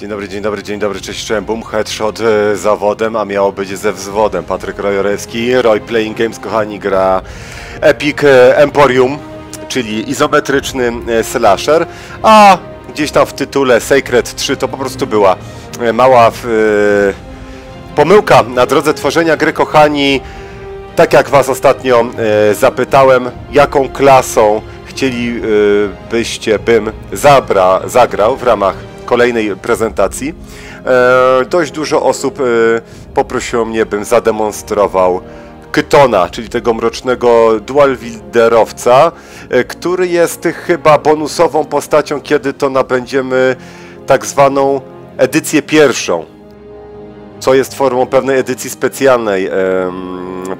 Dzień dobry, dzień dobry, dzień dobry, cześć, cześć, boom, headshot e, zawodem, a miało być ze wzwodem. Patryk Rojorewski, Roy Playing Games, kochani, gra Epic e, Emporium, czyli izometryczny e, slasher, a gdzieś tam w tytule Sacred 3 to po prostu była mała pomyłka na drodze tworzenia gry, kochani. Tak jak Was ostatnio zapytałem, jaką klasą chcielibyście, bym zabra, zagrał w ramach kolejnej prezentacji. E, dość dużo osób e, poprosiło mnie, bym zademonstrował Kytona, czyli tego mrocznego dual wielderowca, e, który jest chyba bonusową postacią, kiedy to nabędziemy tak zwaną edycję pierwszą co jest formą pewnej edycji specjalnej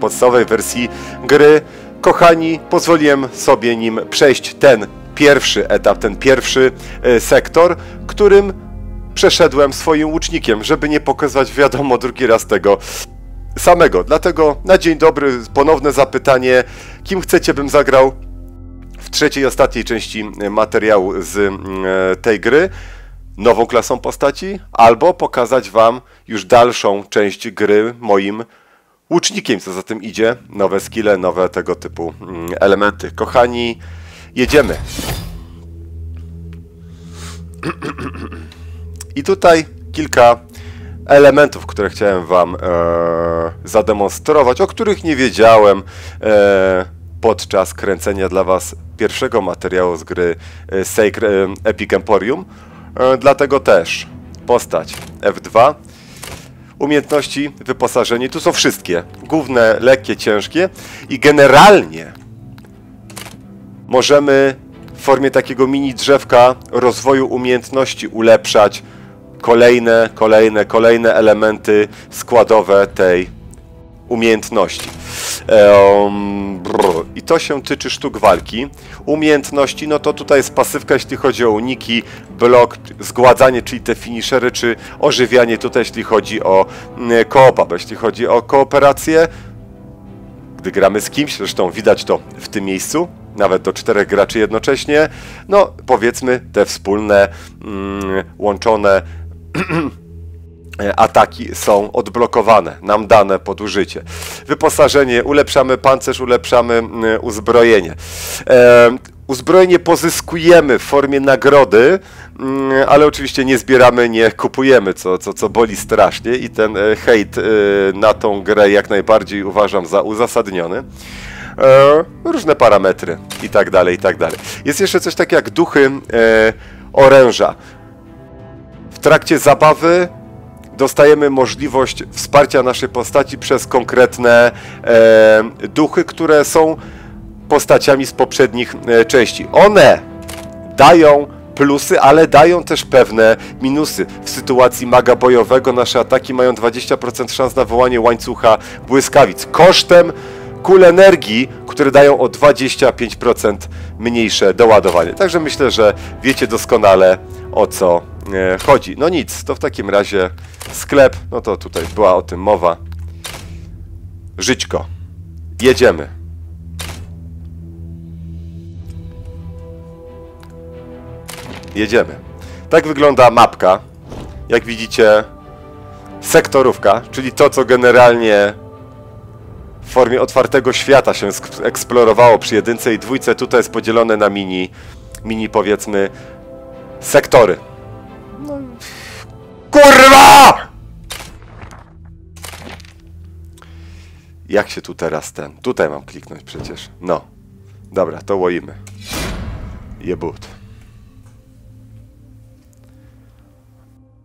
podstawowej wersji gry. Kochani, pozwoliłem sobie nim przejść ten pierwszy etap, ten pierwszy sektor, którym przeszedłem swoim łucznikiem, żeby nie pokazywać wiadomo drugi raz tego samego. Dlatego na dzień dobry ponowne zapytanie, kim chcecie bym zagrał w trzeciej, ostatniej części materiału z mm, e, tej gry nową klasą postaci, albo pokazać Wam już dalszą część gry moim łucznikiem, co za tym idzie, nowe skille, nowe tego typu mm, elementy. Kochani, jedziemy. I tutaj kilka elementów, które chciałem Wam e, zademonstrować, o których nie wiedziałem e, podczas kręcenia dla Was pierwszego materiału z gry e, Sacred e, Epic Emporium. E, dlatego też postać F2, umiejętności, wyposażenie, tu są wszystkie, główne, lekkie, ciężkie i generalnie możemy w formie takiego mini drzewka rozwoju umiejętności ulepszać kolejne, kolejne, kolejne elementy składowe tej umiejętności. Ehm, brr. I to się tyczy sztuk walki. Umiejętności, no to tutaj jest pasywka, jeśli chodzi o uniki, blok, zgładzanie, czyli te finishery, czy ożywianie, tutaj jeśli chodzi o mm, koopa, bo jeśli chodzi o kooperację, gdy gramy z kimś, zresztą widać to w tym miejscu, nawet do czterech graczy jednocześnie, no powiedzmy te wspólne, mm, łączone ataki są odblokowane, nam dane pod użycie. Wyposażenie, ulepszamy pancerz, ulepszamy mm, uzbrojenie. E, uzbrojenie pozyskujemy w formie nagrody, mm, ale oczywiście nie zbieramy, nie kupujemy, co, co, co boli strasznie i ten e, hejt e, na tą grę jak najbardziej uważam za uzasadniony. E, różne parametry i tak dalej, i tak dalej. Jest jeszcze coś takiego jak duchy e, oręża. W trakcie zabawy dostajemy możliwość wsparcia naszej postaci przez konkretne e, duchy, które są postaciami z poprzednich e, części. One dają plusy, ale dają też pewne minusy. W sytuacji maga bojowego nasze ataki mają 20% szans na wywołanie łańcucha błyskawic kosztem kul energii, które dają o 25% mniejsze doładowanie. Także myślę, że wiecie doskonale o co e, chodzi. No nic, to w takim razie sklep, no to tutaj była o tym mowa. Żyćko. Jedziemy. Jedziemy. Tak wygląda mapka. Jak widzicie, sektorówka, czyli to, co generalnie w formie otwartego świata się eksplorowało przy jedynce i dwójce. Tutaj jest podzielone na mini, mini powiedzmy, sektory. No. Kurwa! Jak się tu teraz ten... Tutaj mam kliknąć przecież. No. Dobra, to łoimy. Jebut.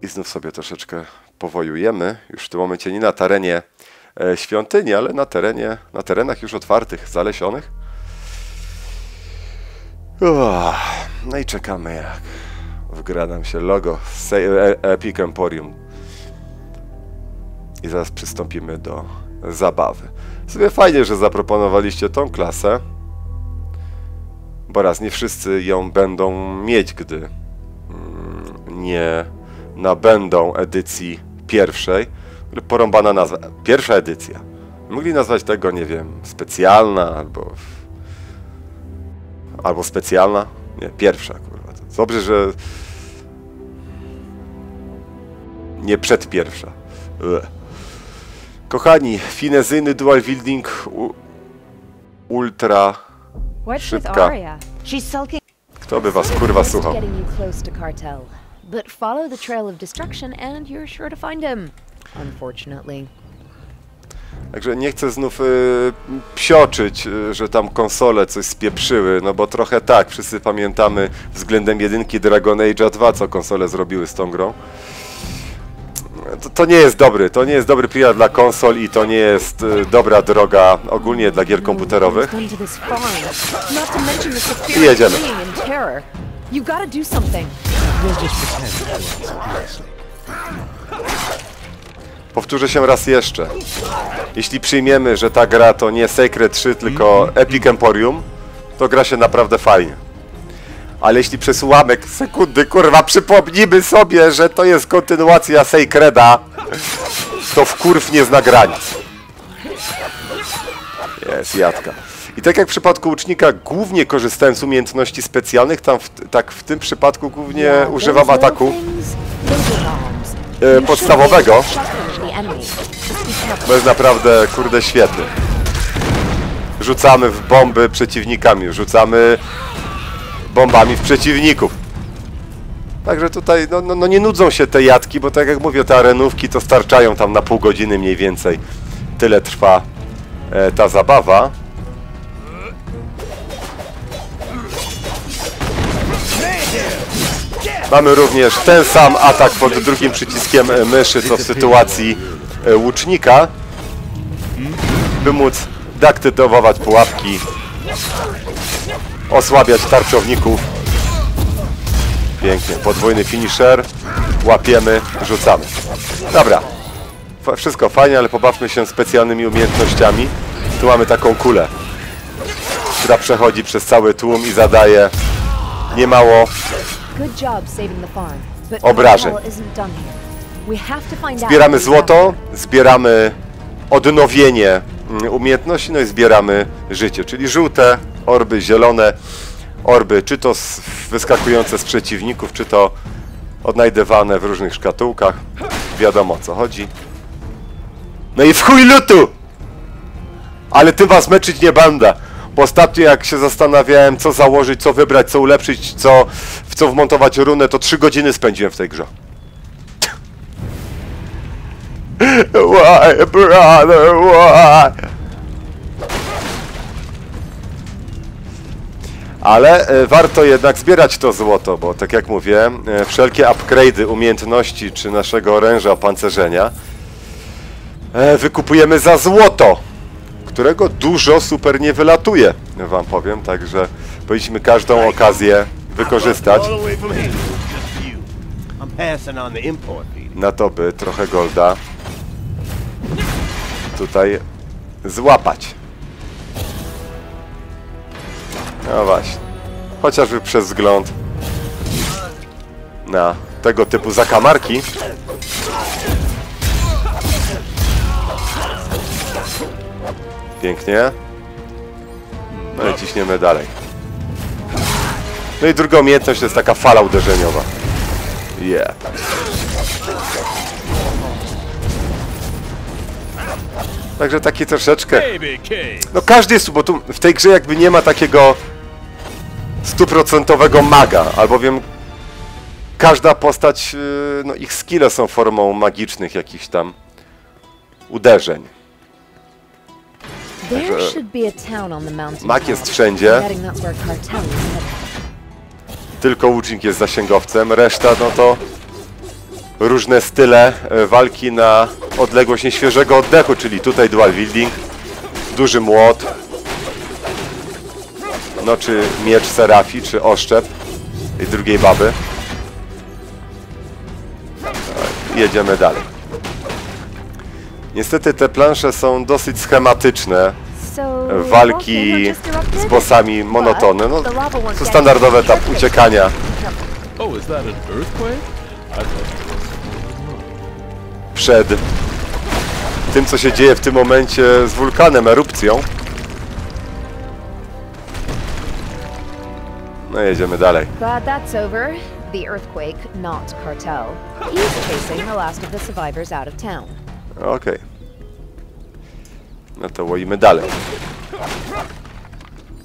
I znów sobie troszeczkę powojujemy. Już w tym momencie nie na terenie świątyni, ale na terenie, na terenach już otwartych, zalesionych. No i czekamy jak wgra nam się logo Se- e- Epic Emporium. I zaraz przystąpimy do zabawy. Sobie fajnie, że zaproponowaliście tą klasę, bo raz nie wszyscy ją będą mieć, gdy mm, nie nabędą edycji pierwszej. Porąbana nazwa. Pierwsza edycja. Mogli nazwać tego, nie wiem, specjalna albo. Albo specjalna. Nie, pierwsza, kurwa. Dobrze, że. nie przedpierwsza. Ue. Kochani, finezyjny dual wielding u... ultra. Szybka. Kto by was kurwa słuchał? But follow the trail of destruction, and you're sure to find him. Unfortunately. Także nie chcę znów y, psioczyć, y, że tam konsole coś spieprzyły, no bo trochę tak, wszyscy pamiętamy względem jedynki Dragon Age 2, co konsole zrobiły z tą grą. To, to nie jest dobry, to nie jest dobry PR dla konsol i to nie jest y, dobra droga ogólnie dla gier komputerowych. I jedziemy. You gotta do something. We'll just pretend. Powtórzę się raz jeszcze. Jeśli przyjmiemy, że ta gra to nie Sacred 3, tylko Epic Emporium, to gra się naprawdę fajnie. Ale jeśli przez ułamek sekundy, kurwa, przypomnimy sobie, że to jest kontynuacja Sacreda, to wkurw nie zna granic. Jest, jadka. I tak jak w przypadku łucznika głównie korzystałem z umiejętności specjalnych, tam w, tak w tym przypadku głównie używam ataku e, podstawowego. To jest naprawdę, kurde, świetny. Rzucamy w bomby przeciwnikami, rzucamy bombami w przeciwników. Także tutaj, no, no, no nie nudzą się te jatki, bo tak jak mówię, te arenówki to starczają tam na pół godziny mniej więcej. Tyle trwa e, ta zabawa. Mamy również ten sam atak pod drugim przyciskiem e, myszy, co w sytuacji e, łucznika, by móc deaktywować pułapki, osłabiać tarczowników. Pięknie, podwójny finisher, łapiemy, rzucamy. Dobra, wszystko fajnie, ale pobawmy się specjalnymi umiejętnościami. Tu mamy taką kulę, która przechodzi przez cały tłum i zadaje niemało Good job saving the farm. But Obrażeń. cartel isn't done here. We have to find out Zbieramy złoto, zbieramy odnowienie mm, umiejętności, no i zbieramy życie, czyli żółte orby, zielone orby, czy to wyskakujące z przeciwników, czy to odnajdywane w różnych szkatułkach. Wiadomo o co chodzi. No i w chuj lutu! Ale tym was meczyć nie będę. Bo ostatnio jak się zastanawiałem, co założyć, co wybrać, co ulepszyć, co, w co wmontować runę, to 3 godziny spędziłem w tej grze. Why, brother, why? Ale e, warto jednak zbierać to złoto, bo tak jak mówię, e, wszelkie upgrade'y umiejętności czy naszego oręża opancerzenia e, wykupujemy za złoto, którego dużo super nie wylatuje, wam powiem, także powinniśmy każdą okazję wykorzystać na to, by trochę golda tutaj złapać. No właśnie. Chociażby przez wzgląd na tego typu zakamarki. Pięknie. No i ciśniemy dalej. No i druga umiejętność to jest taka fala uderzeniowa. Yeah. Także taki troszeczkę. No każdy jest bo tu w tej grze jakby nie ma takiego stuprocentowego maga, albowiem każda postać, yy, no ich skille są formą magicznych jakichś tam uderzeń. There Także- should be a town on the mountain. Mag top. jest wszędzie. Tylko łucznik jest zasięgowcem, reszta no to różne style e, walki na odległość nieświeżego oddechu, czyli tutaj dual wielding, duży młot, no czy miecz Serafi, czy oszczep i drugiej baby. Tak, Jedziemy dalej. Niestety te plansze są dosyć schematyczne, walki z bossami monotony, no to standardowy etap uciekania Oh, przed tym, co się dzieje w tym momencie z wulkanem, erupcją. No jedziemy dalej. But that's over. the earthquake, not cartel. He's chasing the last of the survivors out of town. Okej. No to łoimy dalej.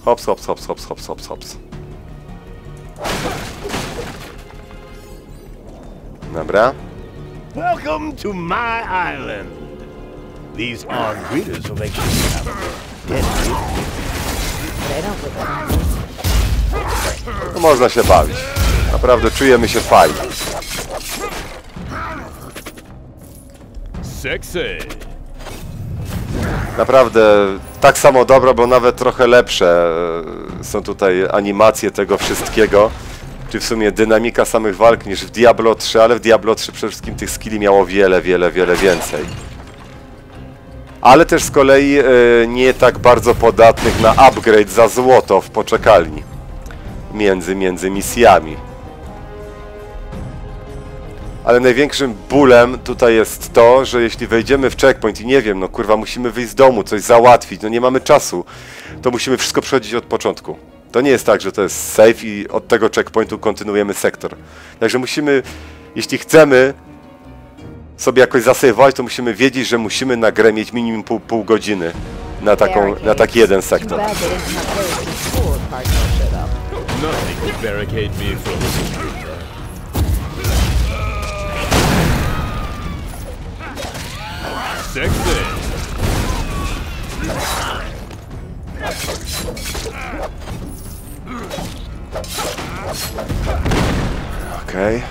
Hops, hops, hops, hops, hops, hops, hops. Dobra. Welcome to my island. These armed greeters will make you have. No można się bawić. Naprawdę czujemy się fajnie. Sexy. Naprawdę tak samo dobro, bo nawet trochę lepsze e, są tutaj animacje tego wszystkiego. Czy w sumie dynamika samych walk niż w Diablo 3, ale w Diablo 3 przede wszystkim tych skilli miało wiele, wiele, wiele więcej. Ale też z kolei e, nie tak bardzo podatnych na upgrade za złoto w poczekalni. Między, między misjami. Ale największym bólem tutaj jest to, że jeśli wejdziemy w checkpoint i nie wiem, no kurwa, musimy wyjść z domu, coś załatwić, no nie mamy czasu, to musimy wszystko przechodzić od początku. To nie jest tak, że to jest safe i od tego checkpointu kontynuujemy sektor. Także musimy, jeśli chcemy sobie jakoś zasejwować, to musimy wiedzieć, że musimy na grę mieć minimum pół, pół godziny na, taką, na taki jeden sektor. Nothing barricade me from Sexy. Okej.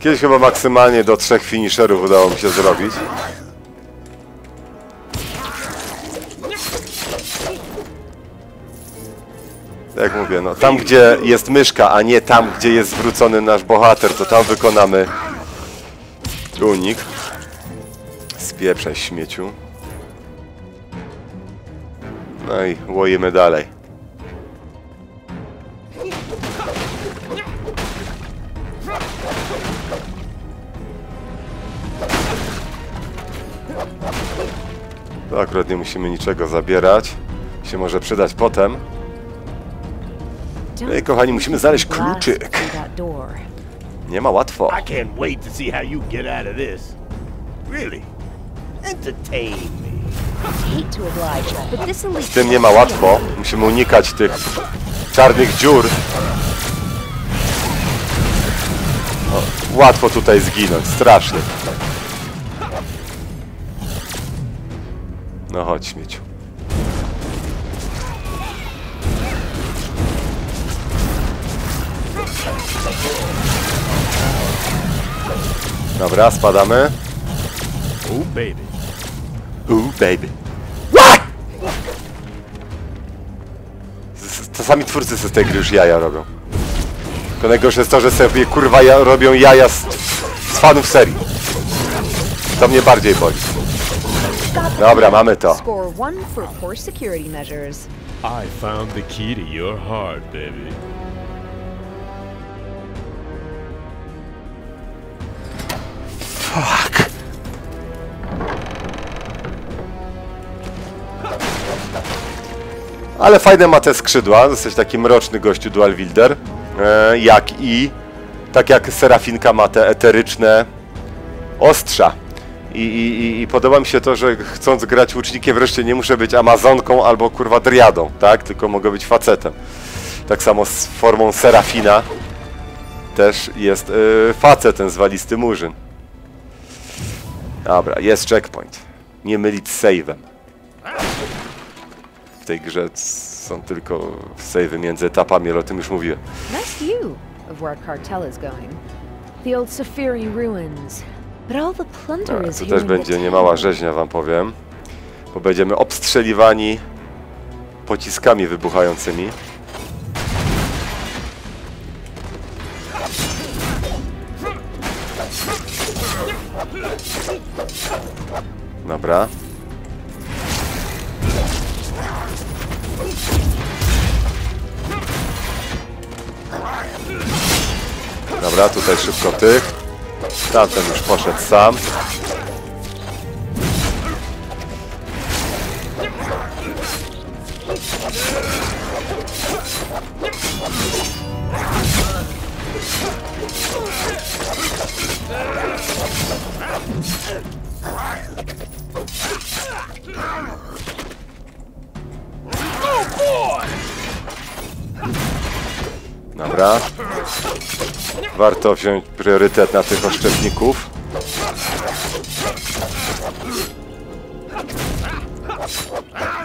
Kiedyś chyba maksymalnie do trzech finisherów udało mi się zrobić. Jak mówię, no tam gdzie jest myszka, a nie tam gdzie jest zwrócony nasz bohater, to tam wykonamy unik. Spieprzaj śmieciu. No i łoimy dalej. To akurat nie musimy niczego zabierać. Się może przydać potem. Kochani, musimy znaleźć kluczyk. Nie ma łatwo. I can't wait to see how you get out of this. Really. Entertain me. Hate to oblige, but this elite Z tym nie ma łatwo. Musimy unikać tych czarnych dziur. O, łatwo tutaj zginąć, strasznie. No chodź, śmieciu. Dobra, spadamy. Oh, baby. Ooh, baby. What? Czasami twórcy z tej gry już jaja robią. Tylko najgorsze jest to, że sobie kurwa ja, robią jaja z, z fanów serii. To mnie bardziej boli. Dobra, mamy to. Score one for poor security measures. I found the key to your heart, baby. Ale fajne ma te skrzydła, jesteś taki mroczny gościu Dual Wielder. E, jak i, tak jak Serafinka ma te eteryczne ostrza. I, i, i- podoba mi się to, że chcąc grać łucznikiem wreszcie nie muszę być Amazonką albo kurwa Driadą, tak? Tylko mogę być facetem. Tak samo z formą Serafina też jest e, facetem zwalisty murzyn. Dobra, jest checkpoint. Nie mylić z save'em. W tej grze są tylko save'y między etapami, ale o tym już mówiłem. Nice view of where cartel is going. The old Safiri ruins. But all the plunder Dobra, is here też in the będzie niemała rzeźnia, wam powiem. Bo będziemy obstrzeliwani pociskami wybuchającymi. Dobra. Dobra, tutaj szybko tych. Tamten już poszedł sam. Dobra. Warto wziąć priorytet na tych oszczepników.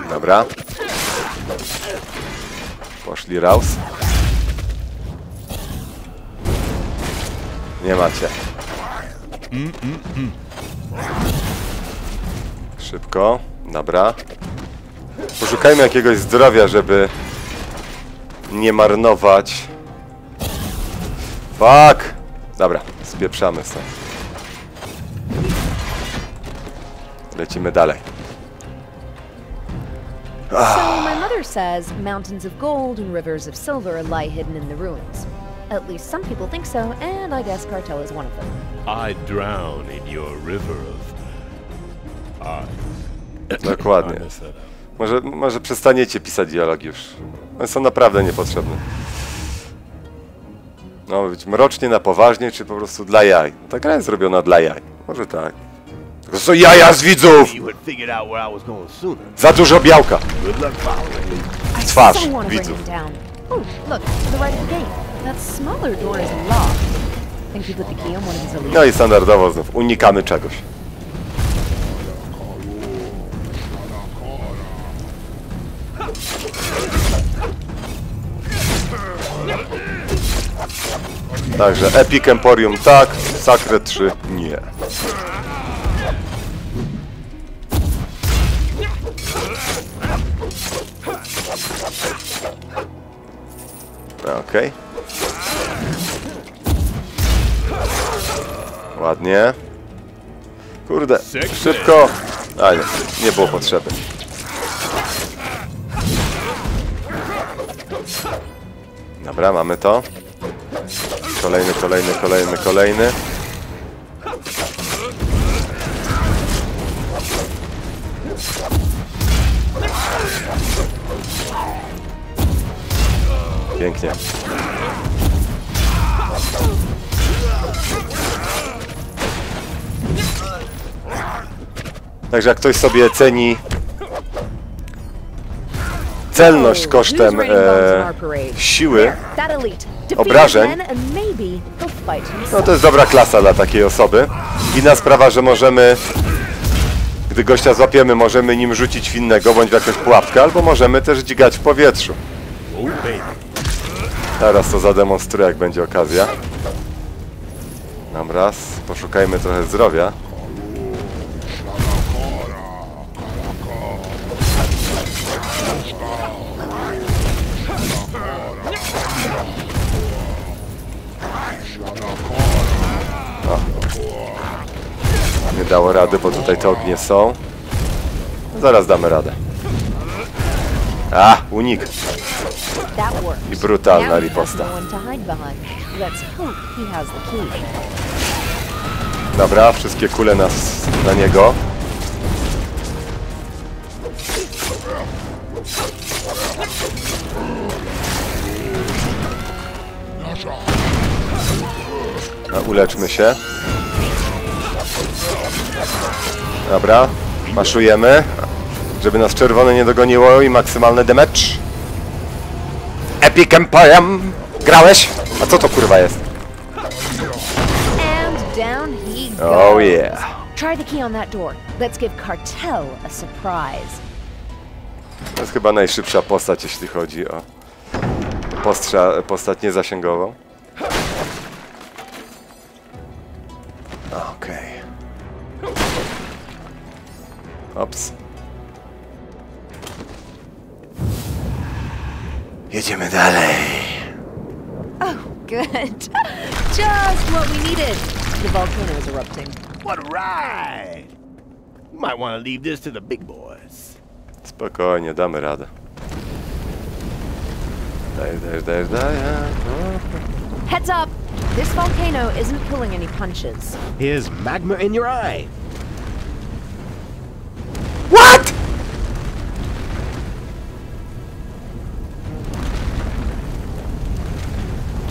Dobra. Poszli raus. Nie macie. Szybko. Dobra. Poszukajmy jakiegoś zdrowia, żeby nie marnować. Fuck! Dobra, spieprzamy stąd. Lecimy dalej. So, my mother says mountains of gold and rivers of silver lie hidden in the ruins. At least some people think so, and I guess Cartel is one of them. I drown in your river of... Dokładnie. That up. Może, może przestaniecie pisać dialogi już. One są naprawdę niepotrzebne. No, być mrocznie na poważnie, czy po prostu dla jaj. Ta gra jest zrobiona dla jaj. Może tak. To są jaja z widzów! Za dużo białka. Twarz widzów. Oh? No i standardowo znów unikamy czegoś. Także Epic Emporium tak, Sacred 3 nie. Okej. Ładnie. Kurde, szybko. A nie, nie było potrzeby. Dobra, mamy to. Kolejny, kolejny, kolejny, kolejny. Pięknie. Także jak ktoś sobie ceni celność kosztem e, siły, obrażeń. no to jest dobra klasa dla takiej osoby. Inna sprawa, że możemy, gdy gościa złapiemy, możemy nim rzucić w innego, bądź w jakąś pułapkę, albo możemy też dźgać w powietrzu. Teraz to zademonstruję, jak będzie okazja. Dobra, s- poszukajmy trochę zdrowia. Dało rady, bo tutaj te ognie są. Zaraz damy radę. A, unik. I brutalna riposta. Dobra, wszystkie kule nas na niego. No, uleczmy się. Dobra, maszujemy, żeby nas czerwone nie dogoniło i maksymalny damage. Epic Emporium! Grałeś? A co to kurwa jest? Oh yeah. Try the key on that door. Let's give Cartel a surprise. To jest chyba najszybsza postać, jeśli chodzi o postrza, postać niezasięgową. Okej. Ops. Jedziemy dalej. Oh, good. Just what we needed. The volcano is erupting. What a ride! You might want to leave this to the big boys. Spokojnie, damy radę. Daj, daj, daj, daj. Heads up! This volcano isn't pulling any punches. Here's magma in your eye. What?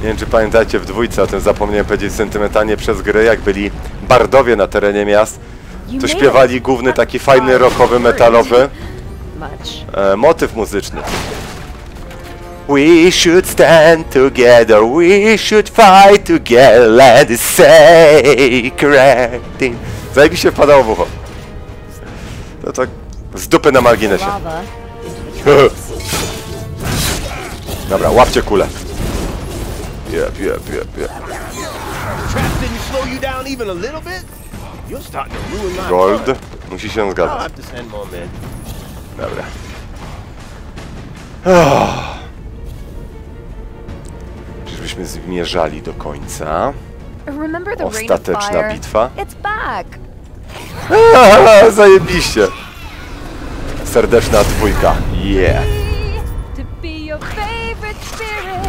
Nie wiem, czy pamiętacie w dwójce, o tym zapomniałem powiedzieć sentymentalnie przez gry, jak byli bardowie na terenie miast, to śpiewali główny taki fajny, rockowy, metalowy e, motyw muzyczny. We should stand together, we should fight together, let it sacred thing. Zajebiście wpadało w ucho. To tak z dupy na marginesie. Dobra, łapcie kulę. Jep, jep, jep, jep. Gold. Musi się zgadzać. Dobra. Oh. Czyżbyśmy zmierzali do końca? Ostateczna bitwa. It's back. Zajebiście! Serdeczna dwójka. Yeah. Spirit.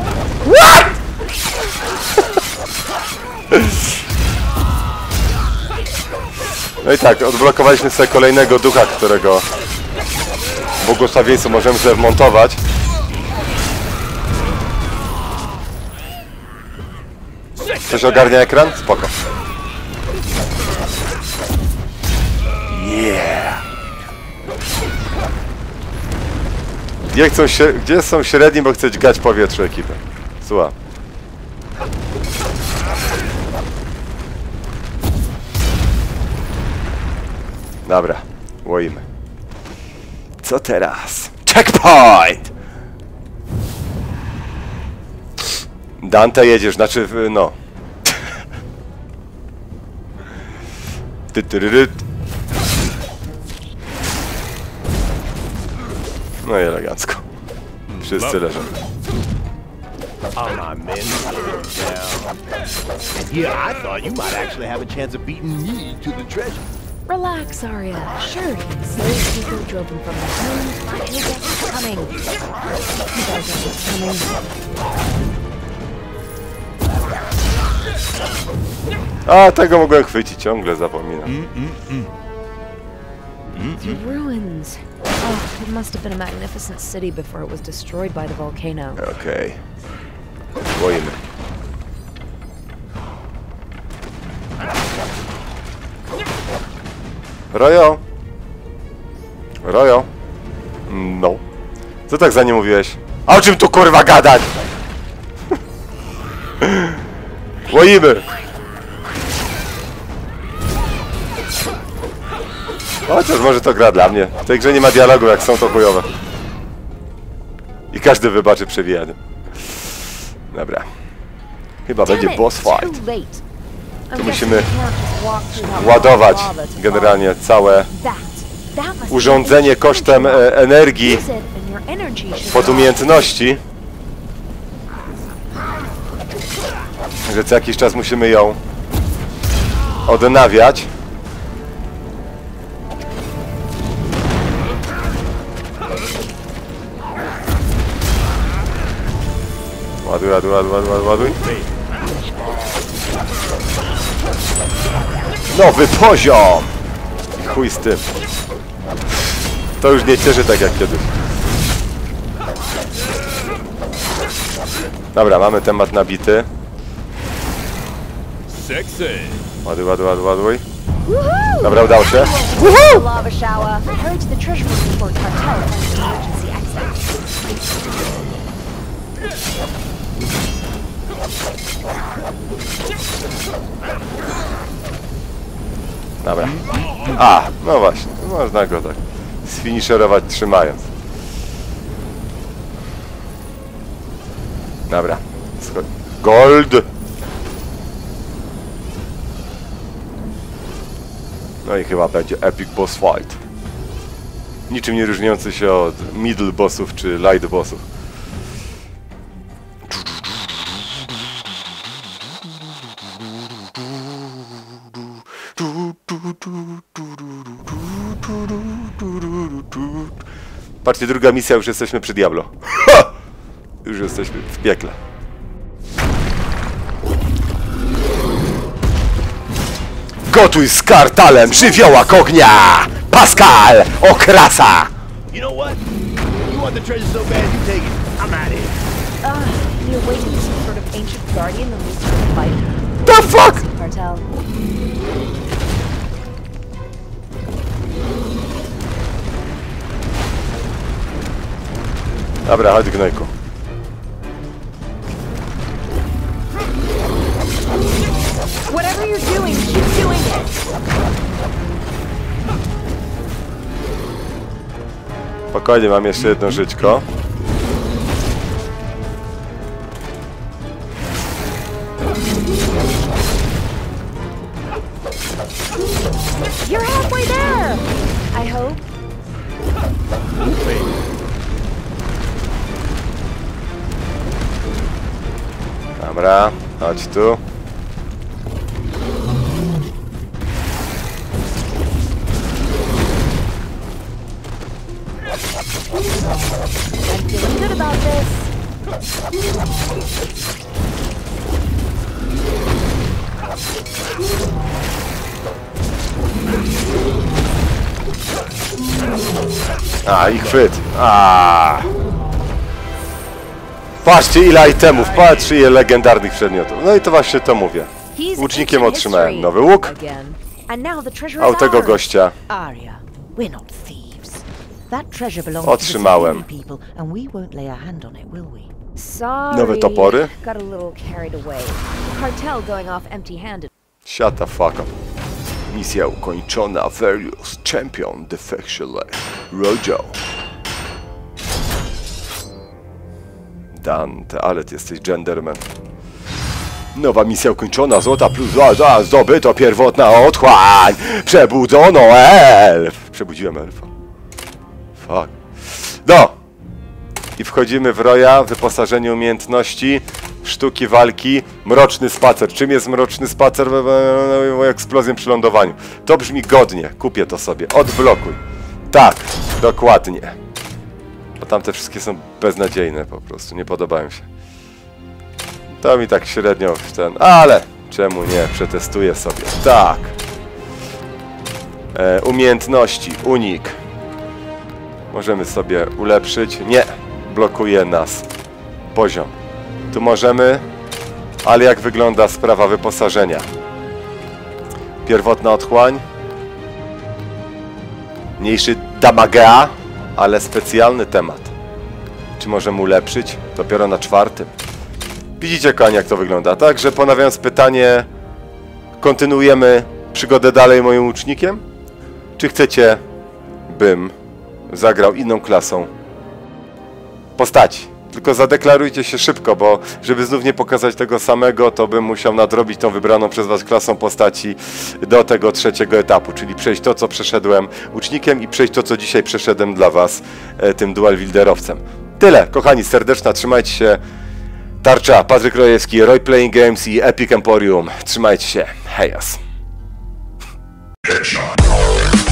No i tak, odblokowaliśmy sobie kolejnego ducha, którego błogosławieństwo możemy sobie wmontować. Coś ogarnia ekran? Spoko. Gdzie, chcą gdzie są średni, bo chcę dźgać powietrze ekipy? Słucham. Dobra, łoimy. Co teraz? Checkpoint! Dante jedziesz, znaczy, no. Ty, tyryryt. No i elegancko. Wszyscy leżą. All my men down. And here I thought you might actually have a chance of beating me to the treasure. Relax, Arya. Sure, slave people drove him from the get what's coming. He does know what's coming. A, tego mogłem chwycić, ciągle zapominam. The ruins. Oh, it must have been a magnificent city before it was destroyed by the volcano. Okej. Łoimy. Rojo? Rojo? No. Co tak za nie mówiłeś? A o czym tu kurwa gadać? Łoimy! Chociaż może to gra dla mnie. W tej grze nie ma dialogu, jak są to chujowe. I każdy wybaczy przewijanie. Dobra. Chyba będzie boss fight. Tu musimy Ładować generalnie całe urządzenie kosztem e, energii pod umiejętności. Że co jakiś czas musimy ją odnawiać. Ładuj, ładuj, ładuj, ładuj, ładuj. Nowy poziom! I chuj z tym. To już nie cieszy tak jak kiedyś. Dobra, mamy temat nabity. Sexy. Ładuj, ładuj, ładuj, ładuj. Dobra, udało się. Dobra. A, no właśnie. Można go tak sfiniszerować trzymając. Dobra. Gold! No i chyba będzie epic boss fight. Niczym nie różniący się od middle bossów czy light bossów. Patrzcie, druga misja, już jesteśmy przy Diablo. Ha! Już jesteśmy w piekle. Gotuj z kartalem żywiołak ognia! Pascal! Okrasa! You know what? You want the treasure so bad, you take it. I'm out of here. He awakens some sort of ancient guardian and leads to a fight. The fuck? Cartel. Dobra, chodź gnojku. Whatever you're doing, keep doing it. Spokojnie, mam jeszcze jedno żyćko. I'm feeling good about this. A, i chwyt. A. Patrzcie ile itemów, patrzcie ile legendarnych przedmiotów. No i to właśnie to mówię. Łucznikiem otrzymałem nowy łuk, a u tego gościa Otrzymałem. to the Sahili people, and we won't lay a hand on it, will we? Sorry. Nowe topory. Shut the fuck up. Misja ukończona. Various Champion Defection Rojo. Dante, ale ty jesteś genderman. Nowa misja ukończona. Złota plus zdobyto pierwotna otchłań. Przebudzono elf. Przebudziłem elfa. Fuck. No. I wchodzimy w roja, wyposażenie umiejętności, sztuki walki, mroczny spacer. Czym jest mroczny spacer? Eksplozją przy lądowaniu. To brzmi godnie, kupię to sobie. Odblokuj. Tak, dokładnie. Bo tamte wszystkie są beznadziejne po prostu, nie podobają się. To mi tak średnio w ten, ale czemu nie, przetestuję sobie. Tak. E, umiejętności, unik. Możemy sobie ulepszyć. Nie, blokuje nas poziom. Tu możemy, ale jak wygląda sprawa wyposażenia? Pierwotna otchłań. Mniejszy damagea, ale specjalny temat. Czy możemy ulepszyć? Dopiero na czwartym. Widzicie, kochani, jak to wygląda. Także ponawiając pytanie, kontynuujemy przygodę dalej moim łucznikiem? Czy chcecie, bym zagrał inną klasą postaci? Tylko zadeklarujcie się szybko, bo żeby znów nie pokazać tego samego, to bym musiał nadrobić tą wybraną przez Was klasą postaci do tego trzeciego etapu, czyli przejść to, co przeszedłem łucznikiem i przejść to, co dzisiaj przeszedłem dla Was e, tym dual wilderowcem. Tyle, kochani, serdeczna, trzymajcie się. Tarcza, Patryk Rojewski, Roy Playing Games i Epic Emporium. Trzymajcie się. Hejas. Headshot.